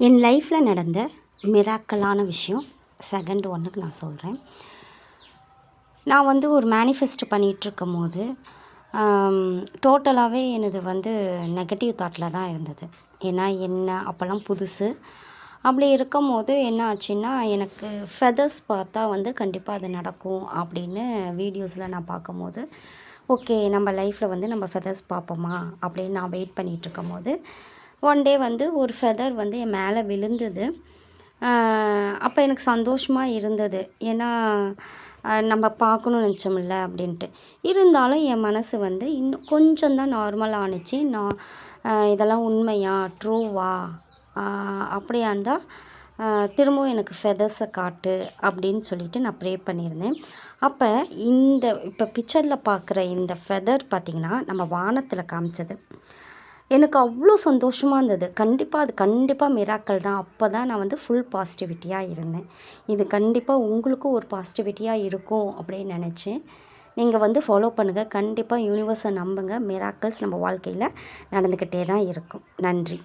என் லைஃப்பில் நடந்த மிராக்கலான விஷயம் செகண்ட் ஒன்றுக்கு நான் சொல்கிறேன் நான் வந்து ஒரு மேனிஃபெஸ்ட் பண்ணிகிட்ருக்கும் போது டோட்டலாகவே எனது வந்து நெகட்டிவ் தாட்டில் தான் இருந்தது. ஏன்னா என்ன அப்போல்லாம் புதுசு. அப்படி இருக்கும் போது என்ன ஆச்சுன்னா எனக்கு ஃபெதர்ஸ் பார்த்தா வந்து கண்டிப்பாக அது நடக்கும் அப்படின்னு வீடியோஸில் நான் பார்க்கும்போது ஓகே நம்ம லைஃப்பில் வந்து நம்ம ஃபெதர்ஸ் பார்ப்போமா அப்படின்னு நான் வெயிட் பண்ணிகிட்ருக்கும் போது ஒன் டே வந்து ஒரு ஃபெதர் வந்து என் மேலே விழுந்தது. அப்போ எனக்கு சந்தோஷமாக இருந்தது. ஏன்னா நம்ம பார்க்கணும்னு நினச்சோம்ல அப்படின்ட்டு. இருந்தாலும் என் மனசு வந்து இன்னும் கொஞ்சம் தான் நார்மல் ஆணுச்சு நான் இதெல்லாம் உண்மையா? ட்ரூவா அப்படியா இருந்தால் திரும்பவும் எனக்கு ஃபெதர்ஸை காட்டு அப்படின்னு சொல்லிட்டு நான் ப்ரே பண்ணியிருந்தேன். அப்போ இந்த இப்போ பிக்சரில் பார்க்குற இந்த ஃபெதர் பார்த்திங்கன்னா நம்ம வானத்தில் காமிச்சது. எனக்கு அவ்வளோ சந்தோஷமாக இருந்தது. கண்டிப்பாக அது கண்டிப்பாக மிராக்கள் தான். அப்போ தான் நான் வந்து ஃபுல் பாசிட்டிவிட்டியாக இருந்தேன். இது கண்டிப்பாக உங்களுக்கும் ஒரு பாசிட்டிவிட்டியாக இருக்கும் அப்படின்னு நினச்சேன். நீங்கள் வந்து ஃபாலோ பண்ணுங்கள் கண்டிப்பாக யூனிவர்ஸை நம்புங்க. மிராக்கல்ஸ் நம்ம வாழ்க்கையில் நடந்துக்கிட்டே தான் இருக்கும். நன்றி.